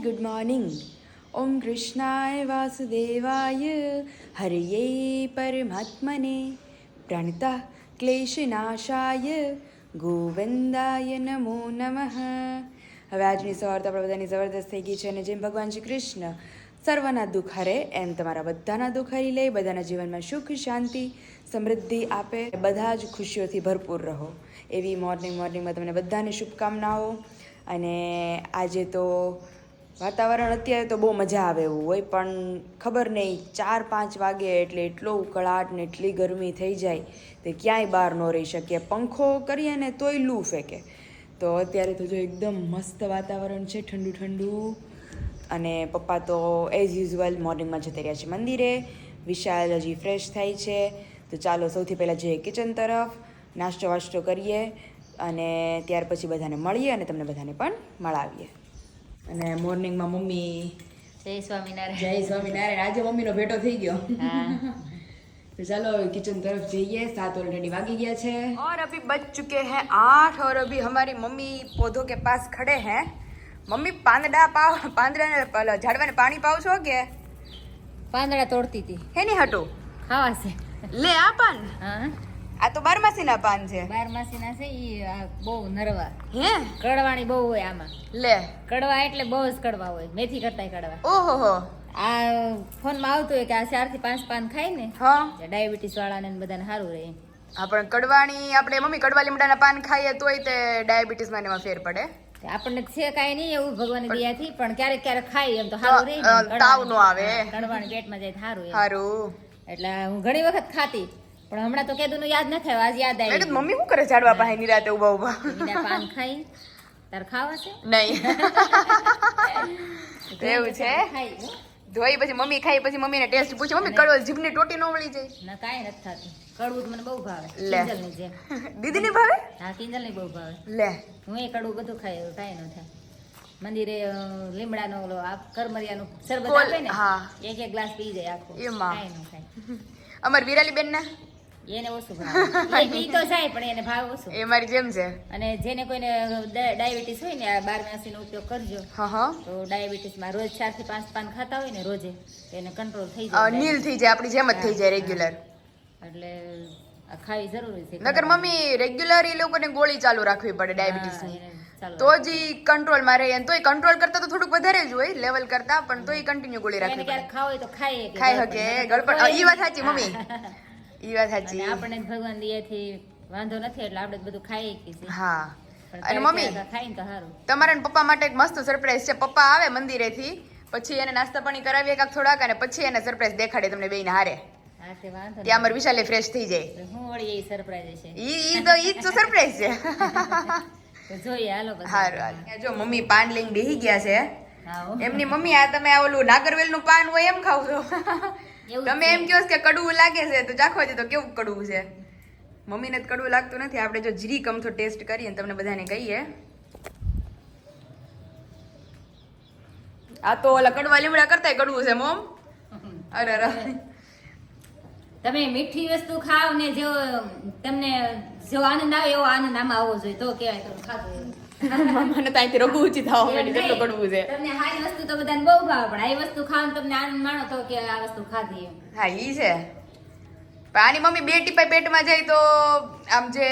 Good morning ઓમ કૃષ્ણાય વાસુદેવાય હરિયે પરમાત્મને પ્રણતા ક્લેશનાશાય ગોવિંદાય નમો નમઃ હવે આજની સવાર તો આપણે બધાની જબરદસ્ત થઈ ગઈ છે અને જેમ ભગવાન શ્રી કૃષ્ણ સર્વના દુઃખ હરે, એમ તમારા બધાના દુઃખ હરી લે, બધાના જીવનમાં સુખ, શાંતિ, સમૃદ્ધિ આપે, બધા જ ખુશીઓથી ભરપૂર રહો. એવી મોર્નિંગ મોર્નિંગમાં તમને બધાને શુભકામનાઓ. અને આજે તો વાતાવરણ અત્યારે તો બહુ મજા આવે એવું હોય, પણ ખબર નહીં, ચાર પાંચ વાગે એટલે એટલો ઉકળાટ ને એટલી ગરમી થઈ જાય તે ક્યાંય બહાર ન રહી શકીએ. પંખો કરીએ ને તોય લૂ ફેંકે. તો અત્યારે તો જો એકદમ મસ્ત વાતાવરણ છે, ઠંડુ ઠંડુ. અને પપ્પા તો એઝ યુઝ્યુઅલ મોર્નિંગમાં જતા રહ્યા છે મંદિરે. વિશાલ હજી ફ્રેશ થાય છે. તો ચાલો સૌથી પહેલાં જઈએ કિચન તરફ, નાસ્તો વાસ્તો કરીએ અને ત્યાર પછી બધાને મળીએ અને તમને બધાને પણ મળાવીએ. અને મોર્નિંગમાં મમ્મી જય સ્વામિનારાયણ. જય સ્વામિનારાયણ. આજે મમ્મીનો ભેટો થઈ ગયો. તો ચાલો કિચન તરફ જઈએ. સાત ઓલરેડી વાગી ગયા છે. ઓર અભી બચ ચુકે હે આઠ ઓર અભી હમારી મમ્મી પોધો કે પાસ ખડે હે. મમ્મી પાંદડા પાવ પાંદડાને ઝાડવાને પાણી પાવ છો કે? પાંદડા તોડતી હતી. હે ની હટો. ખાવા છે લે આ પાન. હા. આ તો બારમાસીના પાન છે. બારમાસીના છે ઈ બહુ નરવા. હે? કડવાણી બહુ હોય આમાં. લે. કડવા એટલે બહુ જ કડવા હોય. મેથી કરતાય કડવા. ઓહો હો. આ ફોનમાં આવતું હોય કે આ ચારથી પાંચ પાન ખાય ને હા. ડાયાબિટીસ વાળાને ને બધાને સારું રહે. આપણે કડવાણી આપણે મમ્મી કડવા લીમડાના પાન ખાઈએ તોય તે ડાયાબિટીસમાં ને એમાં ફેર પડે. આપણને છે કાંઈ નહીં એવું ભગવાનની દયાથી પણ ક્યારેક ક્યારેક ખાઈ એમ તો સારું રહે તાવ નો આવે. કડવાણી પેટમાં જાય સારું સારું એટલે હું ઘણી વખત ખાતી. પણ હમણાં તો કેદુ યાદ ન થયું. આજ યાદ આવી કીધું મમ્મી શું કરે ઝાડવા પાસે નિરાતે ઊભા ઊભા મીઠા પાન ખાઈ. તાર ખાવા છે? નહીં. એવું છે? ધોઈ પછી મમ્મી ખાઈ પછી મમ્મીને ટેસ્ટ પૂછે. મમ્મી કડવો જીભની ટોટી ન વળી જાય. ના કાંઈ નથી થતું. કડવું મને બહુ ભાવે. લે. કિંજલની જેમ. દીદીની ભાવે? હા કિંજલની બહુ ભાવે. લે. હું એ કડવું બધું ખાઈ કાંઈ ન થાય. મંદિરે લીમડાનો ઓલો આ કરમરિયાનો શરબત આપે ને હા. એક એક ગ્લાસ પી જાય આખો. એમાં. ન અમાર વિરાલી બેન ના એને ઓછું ભાવે એ પી તો જાય પણ એને ભાવ ઓછું. એ મારી જેમ છે. અને જેને કોઈને ડાયાબિટીસ હોય ને આ બાર માસીનો ઉપયોગ કરજો. હા હા. તો ડાયાબિટીસમાં રોજ ચારથી પાંચ પાન ખાતા હોય ને રોજે એને કંટ્રોલ થઈ જાય. નીલ થઈ જાય આપણી જેમ જ થઈ જાય રેગ્યુલર એટલે ખાવી જરૂરી છે. નકર મમ્મી રેગ્યુલર એ લોકોને ગોળી ચાલુ રાખવી પડે ડાયાબિટીસની તો જ કંટ્રોલમાં રહે. અને તોય કંટ્રોલ કરતા તો થોડુંક વધારે જ હોય લેવલ કરતા પણ તોય કન્ટિન્યુ ગોળી રાખવી પડે. ખાવ હોય તો ખાઈએ ખાઈ શકે ગળપણ એ વાત સાચી મમ્મી. ઈ વાત સાચી આપણને ભગવાન દયાથી વાંધો નથી એટલે આપણે બધું ખાઈએ કે છે હા. અને મમ્મી ખાઈને તો સારું. તમારા ને પપ્પા માટે એક મસ્ત સરપ્રાઈઝ છે. પપ્પા આવે મંદિરેથી પછી એને નાસ્તા પાણી કરાવીએ કાંક થોડાક અને પછી એને સરપ્રાઈઝ દેખાડે તમને બેયને હારે. ત્યાં અમાર વિશાલે ફ્રેશ થઈ જાય. હું વળી એ સરપ્રાઈઝ છે. ઈ ઈ તો ઈ તો સરપ્રાઈઝ છે. જોઈએ હાલો હારું હારું. જો મમ્મી પાન લઈને બેહી ગયા છે. એમની મમ્મી આ તમે ઓલું નાગરવેલનું પાન હોય એમ ખાવ છો. તમે એમ કહો કે કડવું લાગે છે તો ચાખવા છે તો કેવું કડવું છે? મમ્મીને જ કડવું લાગતું નથી. આપણે જો જીરી કમથો ટેસ્ટ કરીએ તમને બધાને કહીએ. આ તો ઓલા કડવા લીમડા કરતા કડવું છે મોમ. અરે અરે તમે મીઠી વસ્તુ ખાવ ને જો તમને જો આનંદ આવે એવો આનંદ આમાં આવવો જોઈએ. તો કહેવાય તો ખાધું એવું. મને તો અહીંથી રઘુ ઊંચી થવા માંડી કેટલું કડવું છે. તમને હારી વસ્તુ તો બધાને બહુ ભાવે પણ આ વસ્તુ ખાવ તમને આનંદ માણો તો કે આ વસ્તુ ખાધી એમ. હા ઈ છે. પણ આની મમ્મી બે ટીપા પેટમાં જાય તો આમ જે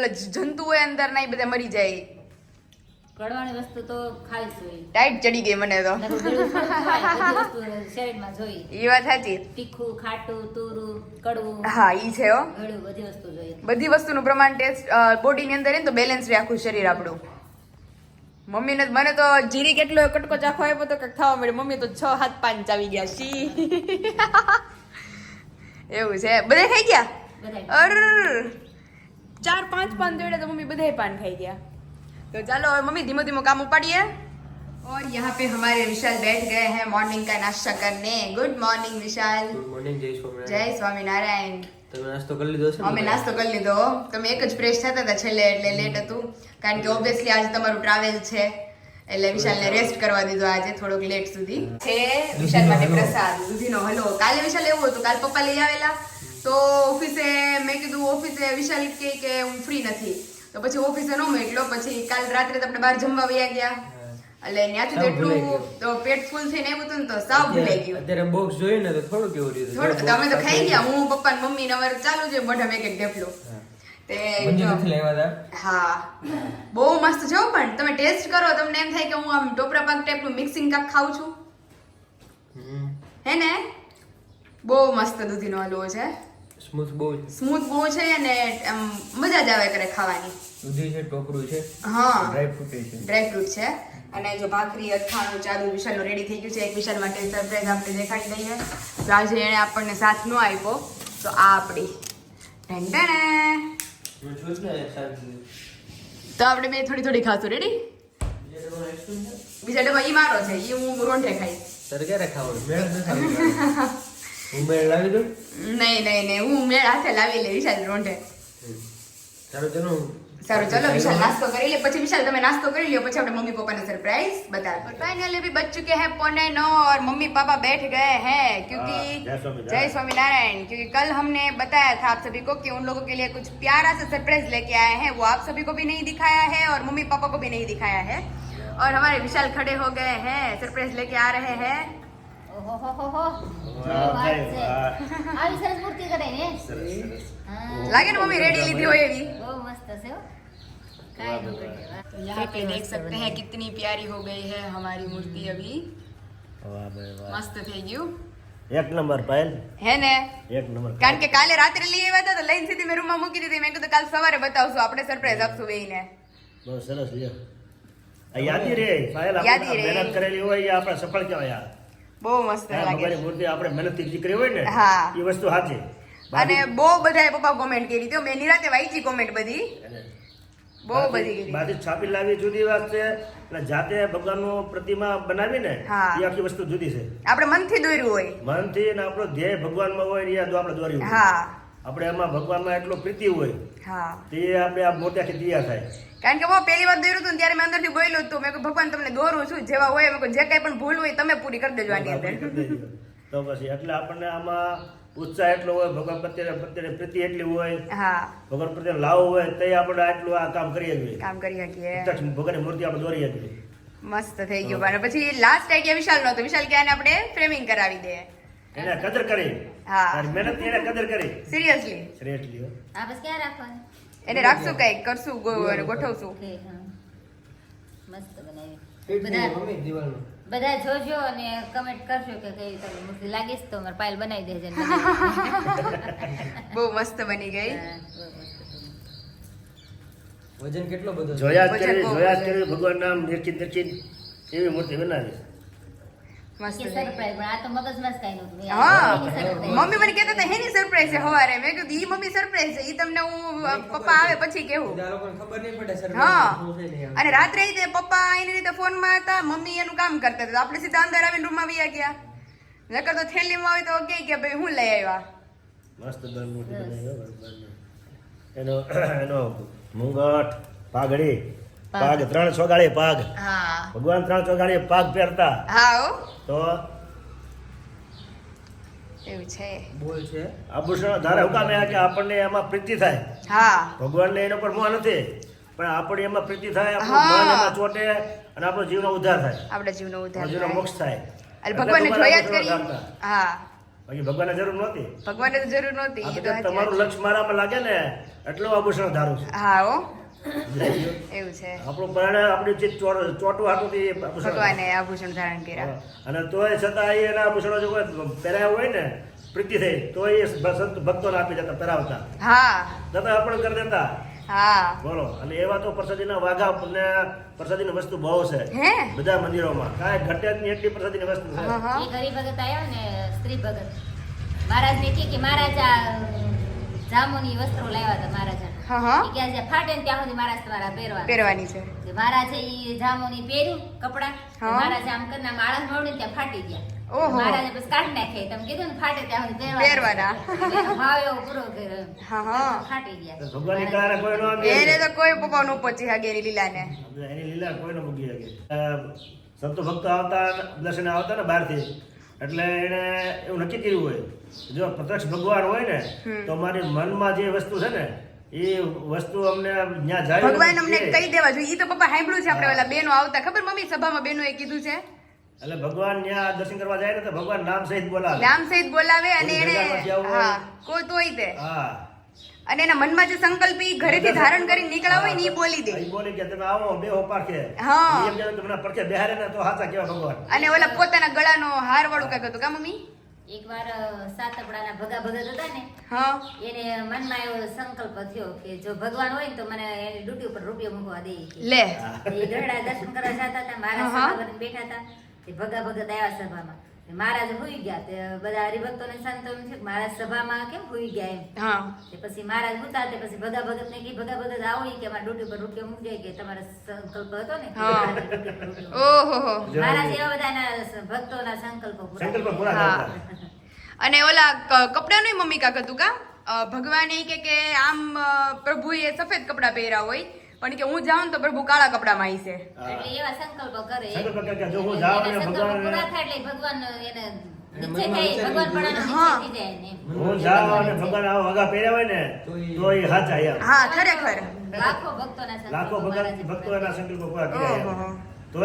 ઓલા જંતુ હોય અંદર ના એ બધા મરી જાય. કડવાની વસ્તુ તો હોય. ટાઈટ ચડી ગઈ મને તો. શરીરમાં જોઈ. ઈ વાત સાચી. તીખું ખાટું તુરું કડવું હા ઈ છે હો. બધી વસ્તુ જોઈએ બધી વસ્તુનું પ્રમાણ ટેસ્ટ બોડીની અંદર એને તો બેલેન્સ રહે આખું શરીર આપણું. મમ્મીને મને તો જીરી કેટલો કટકો ચાખો આપ્યો તો કંઈક થવા મળ્યું મમ્મી તો છ હાથ પાંચ આવી ગયા સી એવું છે બધે ખાઈ ગયા બધાય અર ચાર પાંચ પાન જોડે તો मम्मी बधाई पान खाई गया तो चलो और मम्मी धीमो धीमो काम उपाड़िए और यहाँ पे हमारे विशाल बैठ गए हैं मॉर्निंग का नाश्ता करने good morning Vishal good morning જય જય સ્વામિનારાયણ સ્વામિનારાયણ તમે નાસ્તો કરી લીધો છે અમે નાસ્તો કરી લીધો. તમે એક જ ફ્રેશ થતા હતા છેલ્લે એટલે લેટ હતું. કારણ કે ઓબ્વિયસલી આજે તમારું ટ્રાવેલ છે. એટલે વિશાલને રેસ્ટ કરવા દીધો આજે થોડોક લેટ સુધી. છે વિશાલ માટે પ્રસાદ દૂધીનો હલવો. કાલે વિશાલ એવું હતું કાલ પપ્પા લઈ આવેલા. તો ઓફિસે મેં કીધું ઓફિસે વિશાલ કે કે હું ફ્રી નથી. તો પછી ઓફિસે ન મોકલો પછી કાલ રાત્રે તો આપણે બહાર જમવા વયા ગયા. એટલે ત્યાંથી તો પેટ ફૂલ થઈને આવ્યું હતું ને તો સાવ ભૂલાઈ ગયું. અત્યારે બોક્સ જોઈએ ને તો થોડું કેવું રહ્યું થોડું તમે તો ખાઈ ગયા. હું પપ્પા ને મમ્મી ને અમારે ચાલુ છે મોઢા એક એક ઢેફલો. તે જો- હા. બહુ મસ્ત છે પણ. તમે ટેસ્ટ કરો તમને એમ થાય કે હું આમ ટોપરા પાક ટાઈપનું મિક્સિંગ કાક ખાઉં છું. હે ને? બહુ મસ્ત દૂધીનો હલવો છે. સ્મૂથ બહુ સ્મૂથ બહુ છે અને મજા જ આવે કરે ખાવાની. દૂધી છે ટોપરું છે. હા. ડ્રાય ફ્રૂટ છે. ડ્રાય ફ્રૂટ છે. અને જો ભાખરી અથાણું ચાદુ વિશાલનું રેડી થઈ ગયું છે. એક વિશાલ માટે સરપ્રાઈઝ આપણે દેખાડી દઈએ. તો આજે એણે આપણને સાથ ન આપ્યો. તો આ આપણી તો આપણે બે થોડી થોડી ખાશું. રેડી બીજા ડબ્બા ઈ મારો છે. ઈ હું રોંઢે ખાઈશ. તારે ક્યારે ખાવાનું મેળ હું મેળ લાવી દઉં? નહીં નહીં નહીં. હું મેળ હાથે લાવી લે વિશાલ રોંઢે. ચાલો ચલો. સારું ચલો વિશાલ નાસ્તો કરી લે પછી વિશાલ તમે નાસ્તો કરી લ્યો પછી આપણે मम्मी पापा ने सरप्राइज बता और फाइनली भी बज चुके हैं पौने नौ और मम्मी पापा बैठ गए हैं क्योंकि हाँ, जय स्वामीनारायण। जय स्वामीनारायण क्योंकि कल हमने बताया था आप सभी को कि उन लोगों के लिए कुछ प्यारा सा सरप्राइज लेके आए हैं वो आप सभी को भी नहीं दिखाया है और मम्मी पापा को भी नहीं दिखाया है और हमारे विशाल खड़े हो गए हैं सरप्राइज लेके आ रहे हैं ઓહોહોહો. વાહ, શું વાત છે. વાહ. આવી સરસ મૂર્તિ કરે ને સરસ સરસ હા. લાગે ને મમ્મી રેડી લીધી હોય એવી બહુ મસ્ત છે यहाँ पे देख सकते हैं कितनी प्यारी हो गई है हमारी मूर्ति अभी વાહ ભાઈ વાહ मस्त થઈ ગયું એક નંબર પાયલ હે ને એક નંબર કારણ કે કાલે રાત્રે લઈ આવ્યા હતા તો લઈને સીધી મેં રૂમમાં મૂકી દીધી મેં કીધું કાલ સવારે બતાવશું આપણે સરપ્રાઈઝ આપશું બેયને બહુ સરસ લ્યો આ યાદી રે પાયલ યાદી આપણે રે. મહેનત કરેલી હોય એ આપણે સફળ કહેવાય આ. બહુ મસ્ત હા, લાગે ભગવાનની મૂર્તિ આપણે મહેનતથી જે કરી હોય ને હા. એ વસ્તુ સાચી અને બહુ બધાએ પપ્પા કોમેન્ટ કરી હતી હો. મેં નિરાતે વાંચી કોમેન્ટ બધી બહુ બધી બાકી છાપી લાવી જુદી વાત છે. અને જાતે ભગવાનનું પ્રતિમા બનાવીને એ આખી વસ્તુ જુદી છે. આપણે મનથી દોર્યું હોય. મનથી અને આપણો ધ્યેય ભગવાનમાં હોય ને આપણે દોર્યું હા. આપણે એમાં ભગવાનમાં એટલો પ્રીતિ હોય હા. તે આપણે આ મોટાથી તૈયાર થાય. કારણ કે બહુ પહેલી વાર દોર્યું હતું ત્યારે મેં અંદરથી બોલ્યું હતું મેં ભગવાન તમને દોરું છું. જેવા હોય મેં જે કઈ પણ ભૂલ હોય તમે પૂરી કરી દેજો આની અંદર. તો પછી એટલે આપણને આમાં ઉત્સાહ એટલો હોય ભગવાન પ્રત્યે પ્રત્યે પ્રીતિ એટલી હોય હા. ભગવાન પ્રત્યે લાવ હોય તો આપણે આટલું આ કામ કરી શકીએ. કામ કરી શકીએ. ભગવાનની મૂર્તિ આપણે દોરી શકીએ. મસ્ત થઈ ગયું. અને પછી લાસ્ટ આઈડિયા વિશાલ નો વિશાલ કે આપણે ફ્રેમિંગ કરાવી દે. એને કદર કરી. હા. મહેનત એને કદર કરી. સિરિયસલી સિરિયસલી આ બસ ક્યાં રાખવાનું? એને રાખશું કંઈક કરશું ગો- ગોઠવશું. હા. મસ્ત બનાવી. બધા મમ્મી દિવાલમાં બધા જોજો અને કમેન્ટ કરજો કે કઈ તમને મૂર્તિ લાગીશ તો મારે પાયલ બનાવી દેજે બહુ મસ્ત બની ગઈ. હા, બહુ મસ્ત વજન કેટલો બધો જોયા જોયા ભગવાન નામ નિશ્ચિત નિશ્ચિત એવી મૂર્તિ બનાવી. મમ્મી મને કહેતા હતા હેની સરપ્રાઈઝ છે હવારે. મેં કીધું ઈ મમ્મી સરપ્રાઈઝ છે. ઈ તમને હું પપ્પા આવે પછી કેવું. બધા લોકોને ખબર નહીં પડે સર હા. અને રાત્રે તે પપ્પા એની રીતે ફોનમાં હતા મમ્મી એનું કામ કરતા હતા. આપણે સીધા અંદર આવીને રૂમ વયા ગયા. નકર તો થેલીમાં હોય તો કે કે ભાઈ હું લઈ આવ્યા? મસ્ત. એનો એનો મુંગટ પાઘડી. પાગ ત્રણ ચોગાળી પાગ ભગવાન ત્રણ ચોગાળી પાગ પહેરતા. હા તો એવું છે. બોલ છે. આભૂષણો ધારે હુકામે કે આપણને એમાં પ્રીતિ થાય. હા. ભગવાનને એનો પર મોહ નથી. પણ આપણે એમાં પ્રીતિ થાય આપણું મન એમાં ચોટે અને આપણો જીવનો ઉદ્ધાર થાય. આપણા જીવનો ઉદ્ધાર જીવનો મોક્ષ થાય. એટલે ભગવાનને જોયા જ ભગવાન કરી હા. બાકી ભગવાનને જરૂર નહોતી. ભગવાનને જરૂર નહોતી. તમારું લક્ષ લક્ષ્ય મારામાં લાગે ને એટલું આભૂષણ ધારું છે. હા. એવું છે. આપણું પ્રાણ આપણી જે ચોર- ચોટું તે ભગવાને આભૂષણ ધારણ કર્યા. અને તોય છતાં એ એના આભૂષણો જો પહેરાયા હોય ને પ્રીતિ થઈ તો એ સંત ભક્તોને આપી દેતા પહેરાવતા. હા. દાદા અર્પણ કરી દેતા. હા. બોલો. અને એવા તો પ્રસાદીના વાઘા ને પ્રસાદીની વસ્તુ બહુ છે. હે? બધા મંદિરોમાં. કાંઈ ઘટે જ નહીં એટલી પ્રસાદીની વસ્તુ છે. હરિભગત ને સ્ત્રી ભગત. કે મહારાજ આ જામુની વસ્ત્રો લાવ્યા હતા મહારાજા. હા હા. કે આજે ફાટે ને ત્યાં સુધી મારા તમારા પહેરવા પહેરવાની છે. મારા છે ઈ જામોની પહેર્યું કપડા. મારા જામ કરીને આમ મળ્યું ત્યાં ફાટી ગયા. ઓહો. મહારાજે પછી કાઢી નાખે. તમે કીધું ને ફાટે ત્યાં સુધી પહેરવાના. ભાવ એવો પૂરો કર્યો હા હા. ફાટી ગયા. ભગવાનની કળાને કોઈ ન એને તો કોઈ પપ્પા નો પહોંચી શકે એની લીલાને. એની લીલા કોઈ ન મૂકી શકે સંતો ભક્તો આવતા દર્શન આવતા ને બહારથી. એટલે એને એવું નક્કી કર્યું હોય. જો પ્રત્યક્ષ ભગવાન હોય ને તો મારી મનમાં જે વસ્તુ છે ને એ વસ્તુ અમને ત્યાં જાય ભગવાન અમને કહી દેવા જોઈએ. એ તો પપ્પા સાંભળ્યું છે આપણે ઓલા બેનો આવતા. ખબર મમ્મી સભામાં બેનો એ કીધું છે? એટલે ભગવાન ત્યાં દર્શન કરવા જાય ને તો ભગવાન નામ સહિત બોલાવે. નામ સહિત બોલાવે અને એને હા કોઈ તોય દે હા. અને એના મનમાં જે સંકલ્પ ઈ ઘરેથી ધારણ કરી નીકળા હોય ને ઈ બોલી દે. ઈ બોલે કે તમે આવો બેહો પારખે. હા. એમ કે તમને પડખે બેહારે ને તો હાચા કેવા ભગવાન. અને ઓલા પોતાના ગળાનો હાર વાળું કાંઈક હતું કા મમ્મી? એકવાર સાત આપણાના ભગા ભગત હતા ને હા. એને મનમાં એવો સંકલ્પ થયો કે જો ભગવાન હોય ને તો મને એની ડ્યુટી ઉપર રૂપિયો મૂકવા દે લે. એ ગરડા દર્શન કરવા જતા હતા મારા હા. બેઠા હતા ભગા ભગત આવ્યા સભામાં. મહારાજ હોઈ ગયા તે બધા હરિભક્તોને સંતો એમ છે મહારાજ સભામાં કેમ હોઈ ગયા એમ? હા. તે પછી મહારાજ ઉતા તે પછી ભગા ભગત ને કે ભગા ભગત આવો કે અમારા ડ્યુટી પર રૂપિયો જાય કે તમારો સંકલ્પ હતો ને. ઓહો મહારાજ એવા બધાના ભક્તોના ના સંકલ્પ પૂરા હા. અને ઓલા કપડા કપડાનું મમ્મી કાક હતું કા ભગવાન એ કે કે આમ પ્રભુએ સફેદ કપડાં પહેર્યા હોય. પણ કે હું જાઉં તો પ્રભુ કાળા કપડામાં આવી છે. એટલે એવા સંકલ્પો કરે. સંકલ્પ કરે જો હું જાઉં એના ભગવાન- પૂરા થાય એટલે એને લાખો ભક્તો એના સંકલ્પો પૂરા કર્યા તો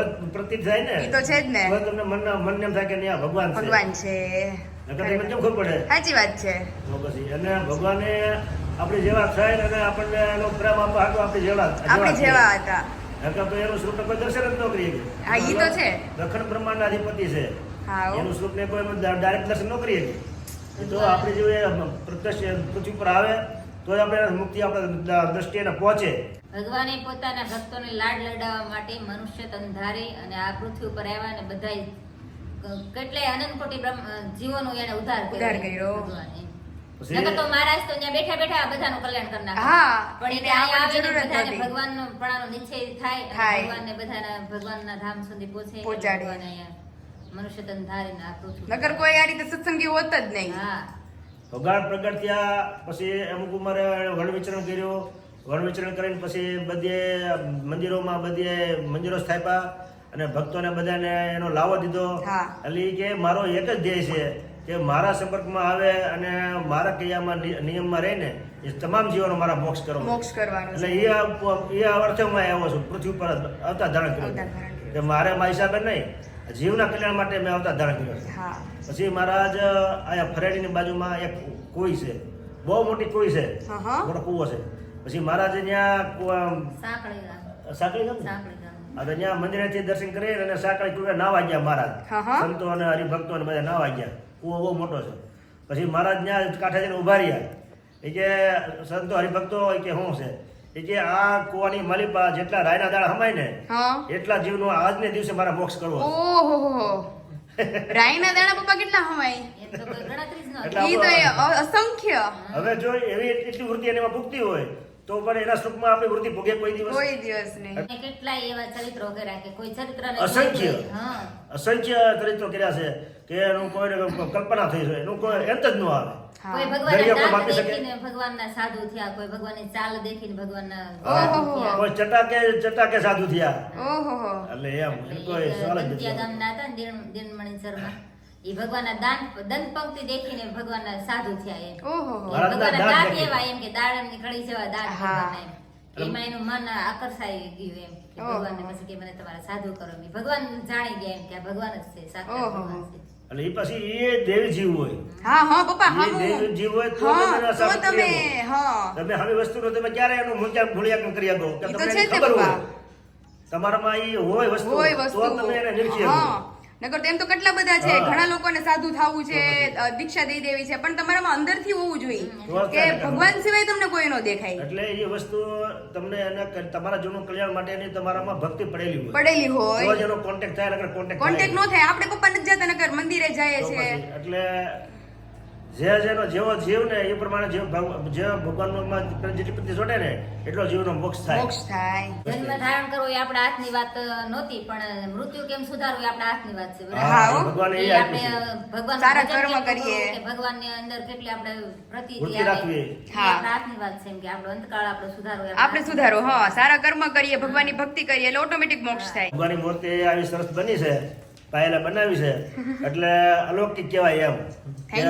થાય ને. તો છે જ ને. તો તમને મન મન એમ થાય કે નહીં ભગવાન ભગવાન છે. નકર તમને કેમ ખબર પડે? સાચી વાત છે. તો પછી અને ભગવાને આપણે જેવા થાય અને આપણને એનો પ્રેમ આપવા હતો આપણે જેવા આપણે જેવા હતા. નકર તો એનું સ્વરૂપ કોઈ દર્શન જ ન કરીએ હા, ઈ તો છે. દક્ષિણ બ્રહ્માંડના અધિપતિ છે. હા એનું સ્વરૂપ ને કોઈ ડાયરેક્ટ દર્શન ન કરીએ તો આપણે જો એ પ્રત્યક્ષ પૃથ્વી પર આવે તો આપણે મુક્તિ આપણે દ્રષ્ટિએ પહોંચે. ભગવાને પોતાના ભક્તોને લાડ લડાવવા માટે મનુષ્ય તન ધારી અને આ પૃથ્વી ઉપર આવ્યા અને બધાય કેટલાય અનંત કોટી જીવોનો એને ઉદ્ધાર કર્યો. ભગવાને. પછી- નકર તો મહારાજ તો ત્યાં બેઠા બેઠા બધાનું કલ્યાણ કરી નાખે. હા, પણ એને એને અહીંયા આવવાની આવીને જરૂર બધાને ભગવાનનો પણાનો નિશ્ચય થાય ભગવાનને બધાના ભગવાનના ધામ સુધી પહોંચે પહોંચાડે. મનુષ્ય તન ધારીને આ પૃથ્વી નગર કોઈ આ રીતે સત્સંગી હોત જ નહીં. હા. ભગવાન પ્રગટ થયા પછી અમુક ઉંમરે વણ વિચરણ કર્યું. વણ વિચરણ કરીને પછી બધે મંદિરોમાં બધે મંદિરો સ્થાપ્યા અને ભક્તોને બધાને એનો લાવો દીધો. હા. એટલે કે મારો એક જ ધ્યેય છે. કે મારા સંપર્કમાં આવે અને મારા કૈયામાં નિયમમાં રહીને એ તમામ જીવોનો મારા મોક્ષ કરો મોક્ષ કરવાનો એટલે એ એ આ અર્થે હું અહીંયા આવ્યો છું પૃથ્વી પર અવતાર ધારણ કર્યો. કે મારે મારા હિસાબે નહીં જીવના કલ્યાણ માટે મેં અવતાર ધારણ કર્યો પછી મહારાજ અહીંયા ફરેડીની બાજુમાં એક કોઈ છે. બહુ મોટી કોઈ છે. હા, હા. મોટો કૂવો છે. પછી મહારાજ ત્યાં કૂવા- સાંકળી અને ત્યાં મંદિરેથી દર્શન કરી અને સાંકળી કુવે નાવા ગયા મહારાજ. હા, હા. સંતો અને હરિભક્તો અને બધા નાવા ગયા. કૂવો બહુ મોટો છે. પછી મહારાજ ત્યાં કાંઠે જઈને ઊભા રહ્યા. એ કે સંતો હરિભક્તો હોય કે શું છે? એ કે આ કૂવાની મલિપા જેટલા રાયના દાડા હમાય ને એટલા જીવનો આજને દિવસે મારા મોક્ષ કરવો. ઓહો હો રાઈના દાણા પપ્પા કેટલા હમાય એમ તો ગણતરી જ ન એટલે અસંખ્ય. હવે જો એવી એટલી વૃત્તિ એમાં ભૂગતી હોય તો પણ એના સુખમાં આપણે વૃત્તિ ભોગે કોઈ દિવસ? કોઈ દિવસ નહીં. કેટલા એવા ચરિત્રો કર્યા કે કોઈ ચરિત્ર અસંખ્ય. અસંખ્ય ચરિત્રો કર્યા છે કે એનું કોઈ કલ્પના થઈ છે એનું કોઈ અંત જ ન આવે. કોઈ ભગવાનના માપી દાંત શકે? દેખીને ભગવાનના સાધુ થયા કોઈ ભગવાનની ચાલ દેખીને ભગવાનના ઓહો. કોઈ ચટાકે ચટાકે સાધુ થયા. ઓહો. એટલે એમ કોઈ સવાલ જ નથી ગામના હતા દિનમણી શર્મા એ ભગવાનના દાંત દંત પંક્તિ દેખીને ભગવાનના સાધુ થયા એમ. ઓહો ભગવાનના દાંત એવા એમ કે દાડમની કળી જેવા દાંત ભગવાનના એમ. એમાં એનું મન આકર્ષાઈ ગયું એમ કે ભગવાનને પછી કે મને તમારા સાધુ કરો એમ. ભગવાન જાણી ગયા એમ કે આ ભગવાન જ છે સાક્ષાત ભગવાન છે. એટલે એ પછી એ દેવી જીવ હોય. હા હા પપ્પા હા એ જીવ હોય તો તમે તો તમે હા. તમે હવે વસ્તુનો તમે ક્યારે એનું મૂલ્યાંકન મૂલ્યાંકન કરી? આપો કે તમને ખબર હોય. તમારામાં એ હોય વસ્તુ તો તમે એને નિરખી હા. નકર તેમ તો કેટલા બધા છે ઘણા લોકોને સાધુ થવું છે દીક્ષા દઈ દેવી છે પણ તમારામાં અંદરથી હોવું જોઈએ કે ભગવાન સિવાય તમને કોઈ ન દેખાય. એટલે એ વસ્તુ તમને એના તમારા જીવનું કલ્યાણ માટેની તમારામાં ભક્તિ પડેલી હોય. પડેલી હોય. એનો કોન્ટેક્ટ થાય નકર કોન્ટેક્ટ કોન્ટેક્ટ નો થાય. આપણે પપ્પા નથી જતા નકર મંદિરે જાય છે એટલે જે જેનો જેવો જીવ ને એ પ્રમાણે જે જે ભગવાનમાં જેટલી પ્રતિ જોડે ને એટલો જીવનો મોક્ષ થાય મોક્ષ થાય જન્મ ધારણ કરવો એ આપણા હાથની વાત નહોતી પણ મૃત્યુ કેમ સુધારવું એ આપણા હાથની વાત છે બરાબર? હા, હો. એ આપણે ભગવાન સારા કર્મ કરીએ. કે ભગવાનની અંદર કેટલી આપણે પ્રતિ રાખવી. હા. હાથની વાત છે કે આપણો અંતકાળ આપણો સુધારવો એ આપણે સુધારો હા સારા કર્મ કરીએ ભગવાનની ભક્તિ કરીએ એટલે ઓટોમેટિક મોક્ષ થાય ભગવાનની મૂર્તિ આવી સરસ બની છે પાયેલા બનાવી છે. એટલે અલૌકિક કહેવાય એમ.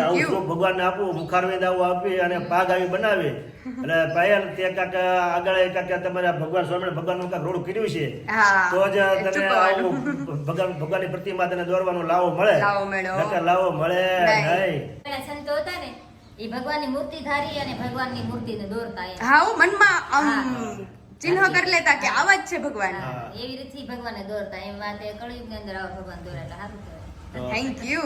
આવું. સુખ ભગવાનને આપવું? મુખારવેદ આવું આપી અને પાગ આવી બનાવી. એટલે પાયલ તે કાંક આગળ કાંક તમારે ભગવાન સ્વામી ભગવાનનું કાંક રોડ કર્યું છે. તો જ તને આવું ભગવાન ભગવાનની પ્રતિમા તને દોરવાનો લાવો મળે. લાવો મળે, લાવો મળે નહીં. સંતો હતા ને એ ભગવાનની મૂર્તિ ધારી અને ભગવાનની મૂર્તિને દોરતા હા મનમાં. ચિહ્ન કરી લેતા કે આવા જ છે ભગવાન હા, એવી રીતથી ભગવાનને દોરતા એમ વાત એ કળયુગની અંદર આવા ભગવાન દોરે એટલે સારું કહેવાય થેન્ક યુ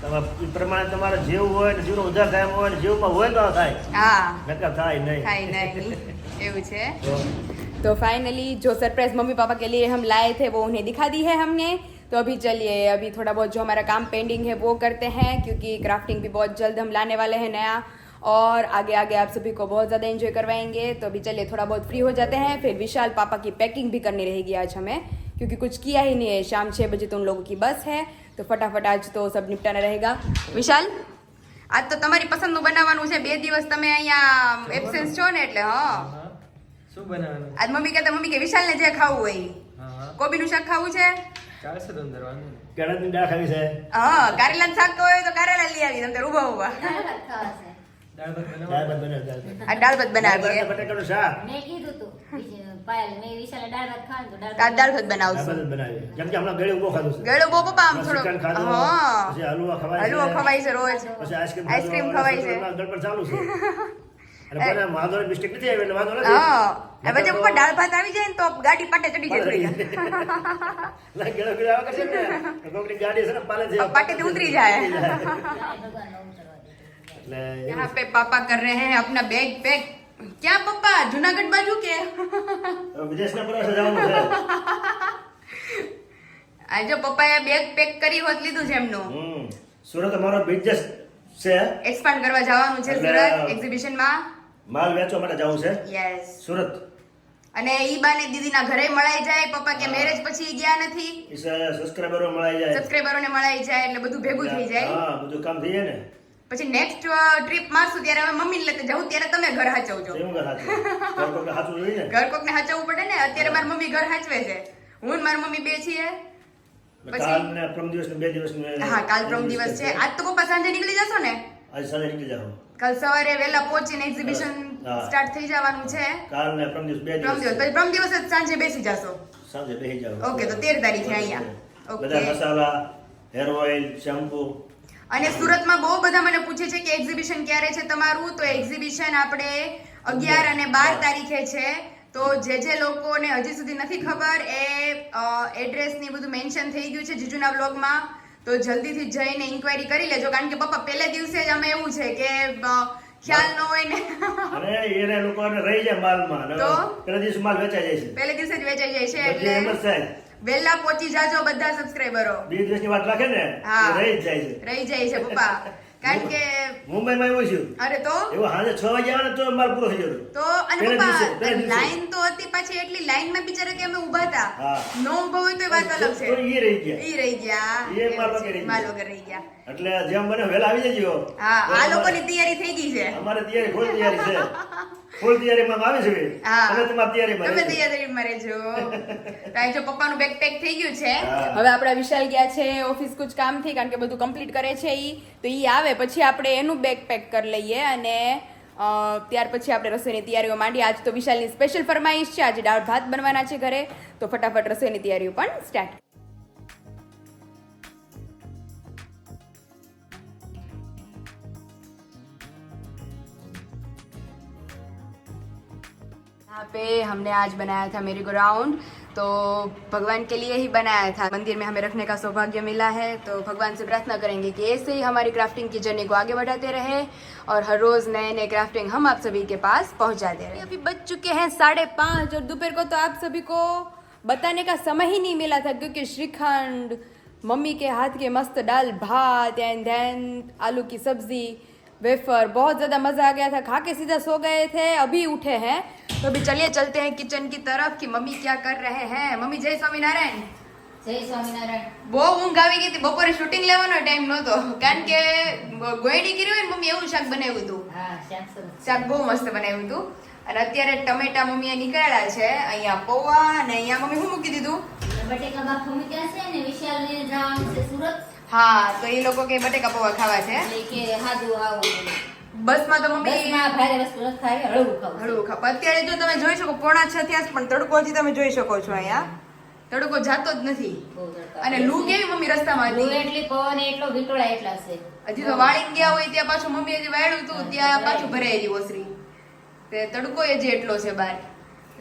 તમે એ પ્રમાણે તમારે જેવું હોય ને જીવનો ઉદ્ધાર થાય એમ હોય ને જીવમાં હોય તો થાય હા નકર થાય નહીં થાય નહીં એવું છે તો तो फाइनली जो सरप्राइज मम्मी पापा के लिए हम लाए थे वो उन्हें दिखा दी है हमने तो अभी चलिए अभी थोड़ा बहुत जो हमारा काम पेंडिंग है वो करते हैं क्योंकि क्राफ्टिंग भी बहुत जल्द हम लाने वाले हैं नया और आगे आगे आप सभी को बहुत ज़्यादा एंजॉय करवाएंगे तो अभी चलिए थोड़ा बहुत फ्री हो जाते हैं फिर विशाल पापा की पैकिंग भी करनी रहेगी आज हमें क्योंकि कुछ किया ही नहीं है शाम छः बजे तो उन लोगों की बस है तो फटाफट आज तो सब निपटाना रहेगा વિશાલ આજ તો તમારી પસંદનું બનાવવાનું છે બે દિવસ તમે અહીંયા એબસેન્સ છો ને એટલે હા શું બનાવવાનું આજ મમ્મી કહેતા મમ્મી કે વિશાલને જે ખાવું હોય ઈ. હા કોબીનું શાક ખાવું છે ચાલશે તો અંદર વાંધો નહીં કેળાની દાળ ખાવી છે હા કારેલાનું શાક ખાવું હોય તો કારેલા લઈ આવી તમે ઉભા ઉભા આ દાળ ભાત બનાવીએ. બટાકાનું શાક. મેં કીધું તું પાયલ મેં વિશાલે દાળ ભાત ખાવાનું તો દાળ દાળ ભાત બનાવશું. બનાવીએ. કેમ કે હમણાં ગળે ઊભો ખાધું છે. ગળો બહુ પપ્પા આમ થોડો હા. પછી હલવો ખવાય હલવો છે. ખવાય છે રોજ. પછી આઈસ્ક્રીમ આઈસ્ક્રીમ ખવાય છે. ગડબડ ચાલુ છે. અને કોઈને વાંધો નહીં, નથી આવી એટલે વાંધો નથી. હા. આ પછી નકર તો- પપ્પા દાળ ભાત આવી જાય ને તો ગાડી પાટે ચડી જાય થોડી ના, ગળે ગળે આવે છે ને. તો ગાડી છે ને પાલે છે. પાટેથી ઉતરી જાય. ભગવાનનો ઉતરવા દીધું. એટલે यहाँ पे पापा कर रहे हैं अपना बैग पैक क्या पप्पा जूनागढ़ बाजू के હવે વિદેશના પ્રવાસે જવાનું છે આ જો પપ્પાએ બેગ પેક કરી હોત લીધું છે એમનું હમ. સુરત અમારો બિઝનેસ છે એક્સપાન્ડ કરવા જવાનું છે એટલે- સુરત એક્ઝિબિશનમાં માલ વેચવા માટે જવું છે યસ સુરત અને ઈ બાને દીદીના ઘરે મળાઈ જાય પપ્પા કે મેરેજ પછી ઈ ગયા નથી સબસ્ક્રાઈબરો મળાઈ જાય સબસ્ક્રાઈબરોને મળાઈ જાય એટલે બધું ભેગું થઈ જાય હા બધું કામ થઈ જાય ને પછી નેક્સ્ટ ટ્રીપ મારશું ત્યારે હવે મમ્મીને લેતે જવું ત્યારે તમે ઘર હાચવજો. ઘર કોકને હાચવવું પડે ને? અત્યારે મારી મમ્મી ઘર હાચવે છે. હું ને મારી મમ્મી બે છીએ. હા કાલ પ્રમ દિવસ છે. આજ તો પપ્પા સાંજે નીકળી જશો ને? કાલ સવારે વહેલા પહોંચીને એક્ઝિબિશન સ્ટાર્ટ થઈ જવાનું છે. કાલ ને પ્રમ દિવસ બે દિવસ. દિવસ. પછી પ્રમ દિવસ જ સાંજે બેસી જશો. સાંજે બેસી જાઓ. ઓકે, તો 13 તારીખે અહીંયા. ઓકે. બધા મસાલા હેર ઓઇલ શેમ્પુ અને સુરતમાં બહુ બધા મને પૂછે છે કે એક્ઝિબિશન ક્યારે છે તમારું? તો એક્ઝિબિશન આપણે અગિયાર અને બાર તારીખે છે. તો જે જે લોકોને હજી સુધી નથી ખબર એ એડ્રેસ ને બધું મેન્શન થઈ ગયું છે જીજુના બ્લોગમાં તો જલ્દીથી જઈને ઇન્ક્વાયરી કરી લેજો. કારણ કે પપ્પા પહેલે દિવસે જ અમે એવું છે કે ખ્યાલ ન હોય ને. અરે એને લોકોને રહી જાય માલમાં. તો? પહેલા દિવસે માલ વેચાઈ જાય છે. પહેલે દિવસે જ વેચાઈ જાય છે એટલે વહેલા પહોંચી જાજો બધા સબસ્ક્રાઈબરો બે દિવસની વાત રાખે ને. રહી જાય છે. રહી જાય છે પપ્પા. કારણ કે મુંબઈમાં આવ્યો છું. અરે તો? એવો હાજર છ વાગે આવે તો મારું પૂરો થઈ જતો. તો અને પપ્પા. લાઈન તો હતી પાછી એટલી લાઈનમાં બિચારા કે અમે ઊભા હતા. નો ઊભો હોય તો વાત અલગ છે. તો એ રહી ગયા. ઈ રહી ગયા. એ માલ વગર રહી ગયા. એટલે જેમ બને વહેલા આવી જજો. હા આ લોકોની તૈયારી થઈ ગઈ છે. અમારે તૈયારી ફૂલ તૈયારી છે. ફૂલ તૈયારીમાં આવી છે અને તમે તમારી તૈયારીમાં તમે. તૈયારીમાં રહેજો. તો જો પપ્પાનું બેગ પેક થઈ ગયું છે. હવે આપણા વિશાલ ગયા છે ઓફિસ કુછ કામથી કારણ કે બધું કમ્પ્લીટ કરે છે ઈ. તો ઈ આવે પછી આપણે એનું બેગ પેક કરી લઈએ અને ત્યાર પછી આપણે રસોઈની તૈયારીઓ માંડીએ. આજ તો વિશાલની સ્પેશિયલ ફરમાઈશ છે. આજે દાળ ભાત બનવાના છે ઘરે. તો ફટાફટ રસોઈની તૈયારીઓ પણ સ્ટાર્ટ यहाँ पे हमने आज बनाया था मेरी गो राउंड तो भगवान के लिए ही बनाया था। मंदिर में हमें रखने का सौभाग्य मिला है तो भगवान से प्रार्थना करेंगे कि ऐसे ही हमारी क्राफ्टिंग की जर्नी को आगे बढ़ाते रहे और हर रोज नए नए क्राफ्टिंग हम आप सभी के पास पहुंचाते रहे। अभी बज चुके हैं साढ़े पाँच और दोपहर को तो आप सभी को बताने का समय ही नहीं मिला था, क्योंकि श्रीखंड, मम्मी के हाथ के मस्त दाल, भात एंड देन आलू की सब्ज़ी वेफर बहुत ज़्यादा मज़ा आ गया था खा के सीधा सो गए थे अभी उठे हैं तो अभी चलिए चलते हैं किचन की तरफ कि मम्मी क्या कर रहे हैं मम्मी जय स्वामीनारायण જય સ્વામિનારાયણ બહુ ઊંઘ આવી ગઈ હતી બપોરે શૂટિંગ લેવાનો ટાઈમ નહોતો કારણ કે ગોયડી કરી હોય ને મમ્મી એવું શાક બનાવ્યું હતું હા શાક સરસ શાક બહુ મસ્ત બનાવ્યું હતું અને અત્યારે ટમેટા મમ્મીએ નીકળ્યા છે અહીંયા પૌવા અને અહીંયા મમ્મી શું મૂકી દીધું બટેકા બાફવા મૂક્યા છે ને વિશાલને જવાનું છે સુરત હા તો એ લોકો કે બટેકા પૌવા ખાવા છે. એટલે કે હાદું આવું બસમાં તો મમ્મી બસમાં ભારે વસ્તુ નથી ખાવી હળવું ખાવ હળવું ખાવ. અત્યારે જો તમે જોઈ શકો પોણા છ થયા પણ તડકો હજી તમે જોઈ શકો છો અહીંયા. તડકો જાતો જ નથી. અને લૂ કેવી મમ્મી રસ્તામાં હતી? એટલી પવન એટલો વિટોળા એટલા છે. હજી તો વાળી ગયા હોય ત્યાં પાછું મમ્મી હજી વાળ્યું હતું ત્યાં પાછું ભરાયેલી ઓસરી. તે તડકો એ જે એટલો છે બહાર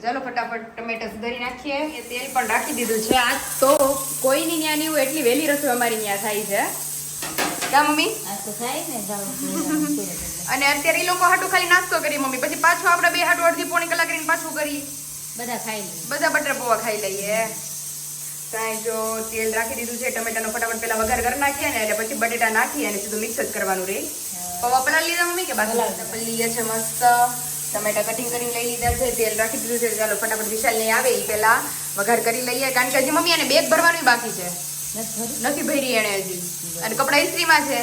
ચાલો ફટાફટ ટમેટા સુધારી નાખીએ. એ તેલ પણ રાખી દીધું છે આજ. તો કોઈની ન્યા નહીં હોય એટલી વહેલી રસોઈ અમારી ન્યા થાય છે. કા મમ્મી? આ. અને અત્યારે એ લોકો હાટું ખાલી નાસ્તો કરીએ મમ્મી. પછી પાછું આપણે બે હાટું અડધી પોણી કલાક કરીને પાછું કરી. બધા ખાઈ લઈએ બધા બટર પૌવા ખાઈ લઈએ. ત્યાં જો તેલ રાખી દીધું છે ટમેટાનો ફટાફટ પેલા વઘાર કરી નાખીએ ને એટલે પછી બટેટા નાખી અને સીધું મિક્સ જ કરવાનું રહે પૌવા પલાળી લીધા મમ્મી કે બાકી? ગયા છે મસ્ત. ટમેટા કટિંગ કરીને લઈ લીધા છે તેલ રાખી દીધું છે ચાલો ફટાફટ વિશાલ ને આવે એ પેલા વઘાર કરી લઈએ કારણ કે હજી મમ્મી એને બેગ ભરવાનું બાકી છે નથી ખરું? નથી ભરી એને હજી અને કપડા ઇસ્ત્રીમાં છે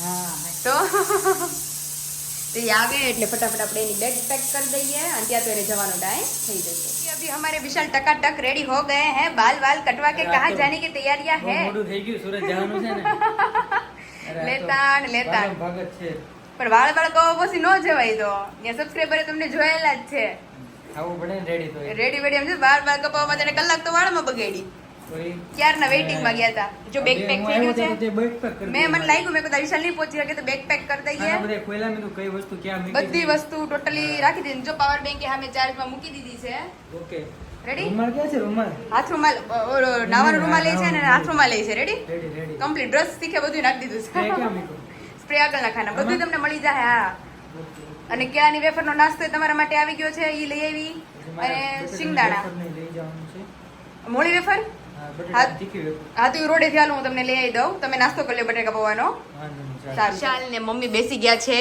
હા તો તો એ આવે એટલે ફટાફટ આપણે એની બેગ પેક કરી દઈએ અને ત્યાં તો એને જવાનો ટાઈમ થઈ જશે अभी हमारे विशाल टकाटक रेडी हो गए हैं बाल वाल कटवा के कहाँ जाने की तैयारियां બહુ है મોડું થઈ ગયું સુરત જવાનું છે ને અરે આ તો લેતાણ લેતાણ ભાગમ ભાગ જ છે પણ વાળ વાળ કહો પછી ન જવાય તો. ત્યાં સબસ્ક્રાઈબરે તમને જોયેલા જ છે. આવું પડે રેડી તો રેડી વેડી સમજો બાર બાર કપાવવા તેને કલાક તો વાળમાં બગાડી. ક્યારના વેઇટિંગમાં ગયા હતા જો બેકપેક થઈ ગયું છે. મેં મને લાગ્યું મેં કદાચ વિશાલ નહીં પહોંચી શકે તો બેકપેક કરી દઈએ ખોયલા મેં કઈ વસ્તુ ક્યાં મૂકી બધી વસ્તુ ટોટલી રાખી દીધી. જો પાવર બેંક સામે ચાર્જમાં મૂકી દીધી છે. ઓકે. રેડી રૂમાલ ક્યાં છે રૂમાલ? હાથ રૂમાલ ઓલો નાવાનો રૂમાલ લે છે અને હાથ રૂમાલ લે છે. રેડી રેડી કમ્પ્લીટ ડ્રેસ શીખે બધું નાખી દીધું છે. સ્પ્રે આગળ નાખવાના બધું તમને મળી જાય હા. અને કેળાની વેફરનો નાસ્તો તમારા માટે આવી ગયો છે એ લઈ આવી. અને સિંગદાણા મોળી વેફર? હા તો એ રોડે થી હું તમને લઈ આવી દઉં. તમે નાસ્તો કરી લો બટેકા પવાનો. વિશાલ ને મમ્મી બેસી ગયા છે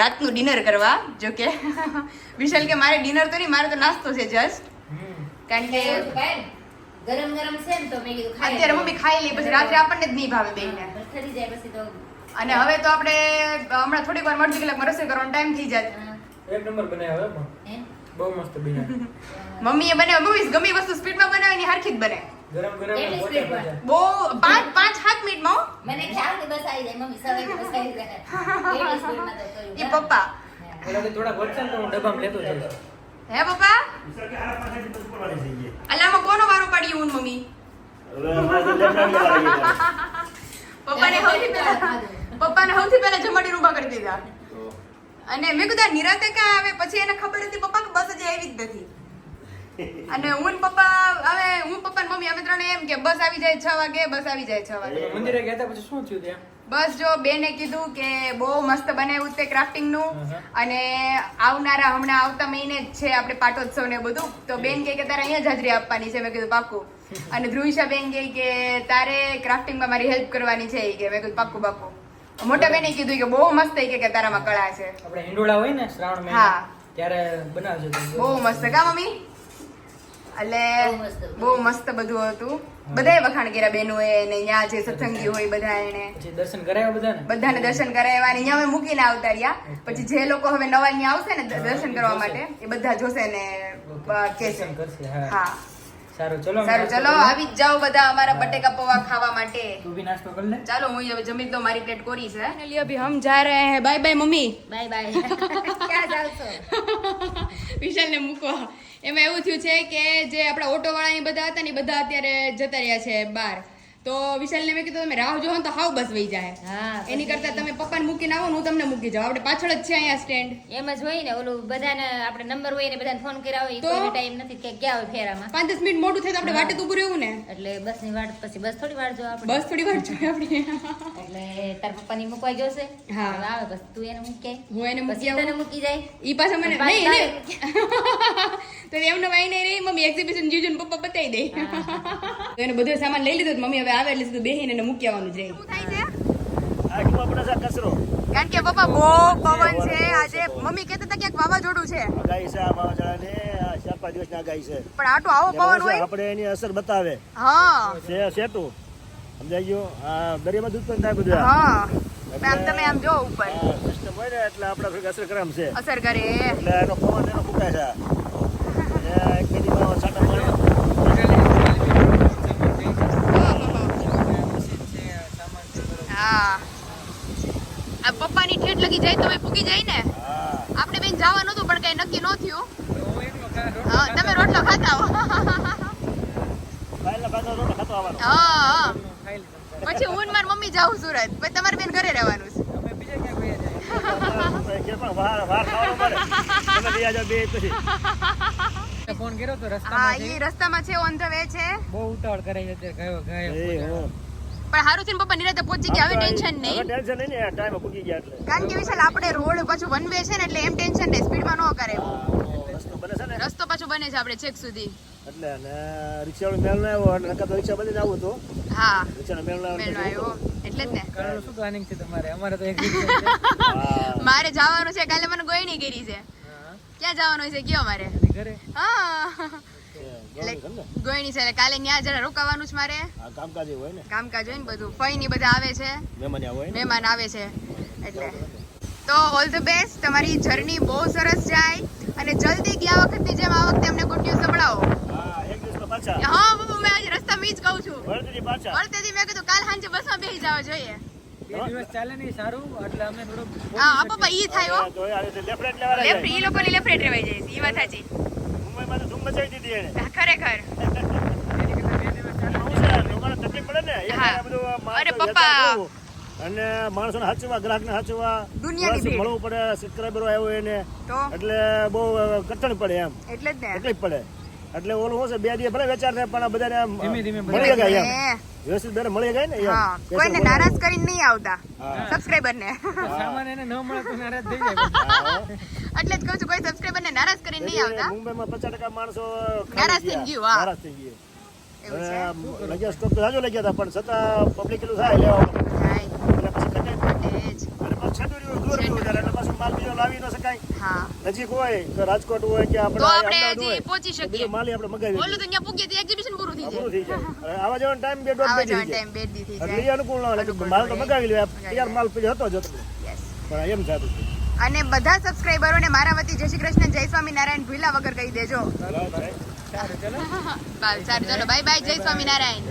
રાતનું ડિનર કરવા. જો કે વિશાલ કે મારે ડિનર તો નહીં મારે તો નાસ્તો છે જસ્ટ કારણ કે. ગરમ ગરમ છે ને તો મેં કીધું ખાઈ અત્યારે મમ્મી ખાઈ લઈ પછી રાત્રે આપણને જ નહીં ભાવે બેયને હા, ઠરી જાય પછી તો અને હવે તો આપણે હમણાં થોડીક વાર મળશે કલાકમાં રસોઈ કરવાનો ટાઈમ થઈ જાય. એક નંબર બનાવ્યો હવે બહુ મસ્ત બન્યા. મમ્મીએ બનાવ્યો મમ્મી ગમી વસ્તુ. સ્પીડમાં બનાવીને હારખી હરખી જ બને. ગરમ ગરમ. બહુ પાંચ પાંચ સાત મિનિટમાં મને ખ્યાલ કે બસ આવી જાય. મમ્મી સવારે બસ આવી જાય. એટલી સ્પીડમાં તો કર્યું. એ પપ્પા. હા. ઓલાથી થોડાક ને તો હું ડબ્બામાં લેતો જઈશ હે પપ્પા. અલામાં કોનો વારો પાડ્યો હું મમ્મી? હવે. પપ્પાને પહેલા. પપ્પાને સૌથી પહેલા જમાડીને ઊભા કરી દીધા. અને મેં કીધું નિરાતે ક્યાં આવે? પછી એને ખબર હતી પપ્પા કે બસ હજી આવી જ નથી. અને હું ને પપ્પા હવે હું પપ્પા ને મમ્મી અમે ત્રણે એમ કે બસ આવી જાય છ વાગે બસ આવી જાય છ વાગે. મંદિરે ગયા પછી શું થયું ત્યાં? બસ જો બેને કીધું કે બહુ મસ્ત બનાવ્યું તે ક્રાફ્ટિંગનું અને આવનારા હમણાં આવતા મહિને જ છે આપણે પાટોત્સવ ને બધું. તો બેન કહે કે તારે અહીંયા જ હાજરી આપવાની છે. મેં કીધું પાક્કું. અને ધ્રુવિશા બેન કહે કે તારે ક્રાફ્ટિંગમાં મારી હેલ્પ કરવાની છે. કે મેં કીધું પાક્કું પાક્કું. મોટા બેને કીધું કે બહુ મસ્ત કે કે તારામાં કળા છે. આપણે હિંડોળા હોય ને શ્રાવણ હા. મહિના ત્યારે બનાવજો બહુ મસ્ત કા મમ્મી? એટલે બહુ મસ્ત. બધું. હતું. બધાએ વખાણ કર્યા બેનોએ ને ત્યાં જે સત્સંગી હોય બધા એને. દર્શન કરાયા બધાને? બધાને દર્શન કરાવ્યા અને અહીંયા અમે મૂકીને આવતા રહ્યા. પછી જે લોકો હવે નવા અહીંયા આવશે ને દર્શન કરવા માટે એ બધા જોશે ને કહેશે કરશે હા. હા. સારું ચલો સારું ચલો આવી જ જાઓ બધા અમારા બટેકા પૌવા ખાવા માટે. તું બી નાસ્તો કરી લે. ચાલો હું હવે જમી તો મારી પ્લેટ કોરી છે. ફાઇનલી અભી હમ જા રહે હૈ. Bye bye mummy. Bye bye ક્યાં જાવ છો? વિશાલને મૂકવા એમાં એવું થયું છે કે જે આપણા ઓટો વાળા બધા હતા ને બધા અત્યારે જતા રહ્યા છે બહાર. તો વિશાલને મેં કીધું તમે રાહ જોવો તો હાવ બસ વહી જાય. હા એની કરતા તમે પપ્પાને મૂકીને આવો હું તમને મૂકી જાઉં. આપણે પાછળ જ છે અહીંયા સ્ટેન્ડ એમ જ હોય ને ઓલું બધાને આપણે નંબર હોય ને બધાને ફોન કર્યા હોય તો? ટાઈમ નથી કે ક્યાં હોય ફેરામાં. પાંચ દસ મિનિટ મોટું થાય તો આપણે વાટે તો ઊભું રહેવું ને. એટલે બસની વાટ પછી બસ થોડી વાર જો આપણે બસ થોડી વાર જોઈએ આપણે. એટલે તાર પપ્પાની મૂકવા ગયો છે? હા. આવે બસ તું એને મૂકી. હું એને મૂકી તને મૂકી જાય. ઈ પાછા મને નહીં તો એમને વાઈ નહીં રહી મમ્મી એક્ઝિબિશન જીજુ ને પપ્પા બતાવી દે. તો એનો બધો સામાન લઈ લીધો મમ્મી હવે આવે એટલે સીધું બેહીને એને મૂકી આવવાનું જ રહે. શું થાય છે? કારણ કે પપ્પા બહુ પવન છે આજે મમ્મી કહેતા હતા કે વાવાઝોડું છે. ગાઈ છે આ વાવાઝોડાની આ ચાર પાંચ દિવસની ગાઈ છે. પણ આટો આવો પવન છે, હોય. આપણે એની અસર બતાવે. હા. છે સેટું સમજાઈ ગયું? આ દરિયામાં દૂધ પણ થાય બધું. હા. આમ તમે આમ જો ઉપર. સિસ્ટમ હોય ને એટલે આપણે અસર કરે છે. અસર કરે. એટલે એનો પવન એનો ફૂંકાય છે એ એક નદીમાં છાંટા પાણી આ પપ્પાની ઠેઠ લગી જાય તો એ પૂગી જાય ને હા આપણે બેન જવાનું હતું પણ કઈ નક્કી ન થયું હું એકલો ખા- રોટલો હા તમે રોટલો ખાતા હો કાલના ભાગનો રોટલો ખાતો આવવાનો હા હા. ખાઈ લીધો પછી હું ને મારી મમ્મી જાઉં સુરત પછી તમારે બેન ઘરે રહેવાનું છે અમે બીજે ક્યાં ગયા જાય કે પણ વાર વાર ખાવાનો પડે તમે ફોન કર્યો તો હા રસ્તામાં ઈ છે. રસ્તામાં છે ઓન ધ વે છે. બહુ ઉતાવળ કરે છે ગયો ગયો. પણ હારું થઈને પપ્પા નિરાતે પહોંચી ગયા. હવે ટેન્શન હવે નહીં. ટેન્શન નહીં ને ટાઈમ પૂકી ગયા એટલે. કારણ કે વિશાલ આપણે રોડ પાછું વન વે છે ને એટલે એમ ટેન્શન નહીં. સ્પીડમાં ન કરે. રસ્તો બને છે ને. રસ્તો પાછો બને છે આપણે છેક સુધી. એટલે અને રિક્ષાવાળો મેળ ના આવ્યો અને નકર તો રિક્ષા બંધ આવું તો હા. રિક્ષાનો મેળ ના આવ્યો આવ્યો. એટલે જ ને. શું પ્લાનિંગ છે તમારે? અમારે તો એક. હા. મારે જવાનું છે કાલે મને ગોયણી કરી છે. હા. ક્યાં જવાનું છે કયો મારે? ઘરે? હા. છે ગોયણી છે કાલે ત્યાં જરા રોકાવાનું છે મારે. કામકાજ હોય ને. કામકાજ હોય ને બધું. ફઈ ની બધા આવે છે. મહેમાન આવું છે. એટલે. તો ઓલ ધ બેસ્ટ તમારી જર્ની બહુ સરસ જાય અને જલ્દી ગયા વખતની જેમ આ વખતે અમને ગુડ ન્યૂઝ સંભળાવો. હા બાબા મેં આજે રસ્તા ઈ જ કહું છું. વળતેથી મેં કીધું કાલ સાંજે બસમાં બેસી જવા જોઈએ. બે દિવસ ચાલે નહીં સારું એટલે અમે થોડુંક હા પપ્પા ઈ થાય હો. તો એ આવી રીતે left right લેવા લેફ્ટ ઈ લોકોની લેફ્ટ રેવાઈ જાય ઈ વાત સાચી. મુંબઈમાં તો ધૂમ મચાવી દીધી એને. ખરેખર. એની કરતાં બે દિવસ ચાલે આવું છે, લોકોને તકલીફ પડે ને એક બધું માણસો અરે પપ્પા. અને માણસોને હાચવા ગ્રાહકને હાચવા દુનિયાની મળવું પડે સબસ્ક્રાઈબરો આવ્યો એને. એટલે બહુ કઠણ પડે એમ. એટલે જ તકલીફ પડે. એટલે ઓલું શું છે બે દિવસ ભલે વેચાર થાય પણ આ બધાને આમ ધીમે ધીમે મળી ગયા એમ. વ્યવસ્થિત બેને મળી ગયા ને એમ. કોઈને નારાજ કરીને નહીં આવતા. હા. સબસ્ક્રાઈબર ને સામાન એને ન મળે તો નારાજ થઈ જાય. એટલે જ કહું છું કોઈ સબસ્ક્રાઈબર ને નારાજ કરીને નહીં આવતા. મુંબઈમાં પચાસ ટકા માણસો નારાજ થઈ ગયું, હા. નારાજ થઈ ગયું. એવું છે? અને લગ્યા સ્ટોક તો જાજો લગ્યા હતા પણ છતાં પબ્લિક એટલું થાય લેવા એટલે પછી કટાઈ પડે. જ. અને પાછું છેટું દૂર એટલે માલ બીજો લાવી ન શકાય. હા. નજીક હોય કે રાજકોટ હોય કે આપણે તો આપણે હજી પહોંચી શકીએ. માલ આપણે મગાવી ઓલું તો ત્યાં પૂગીએ તો એક્ઝિબિશન પૂરું થઈ જાય પૂરું થઈ જાય. આવા જવાનો ટાઈમ બે દોઢ થઈ જાય ટાઈમ બે દી થઈ જાય. એ અનુકૂળ ન હોય. માલ તો મગાવી લે તૈયાર માલ પછી હતો જ હતો. પણ એમ થતું અને બધા સબસ્ક્રાઈબરોને મારા વતી જય શ્રી કૃષ્ણ જય સ્વામિનારાયણ ભૂલા વગર કહી દેજો. સારું ચલો. બાય બાય બાય જય સ્વામિનારાયણ.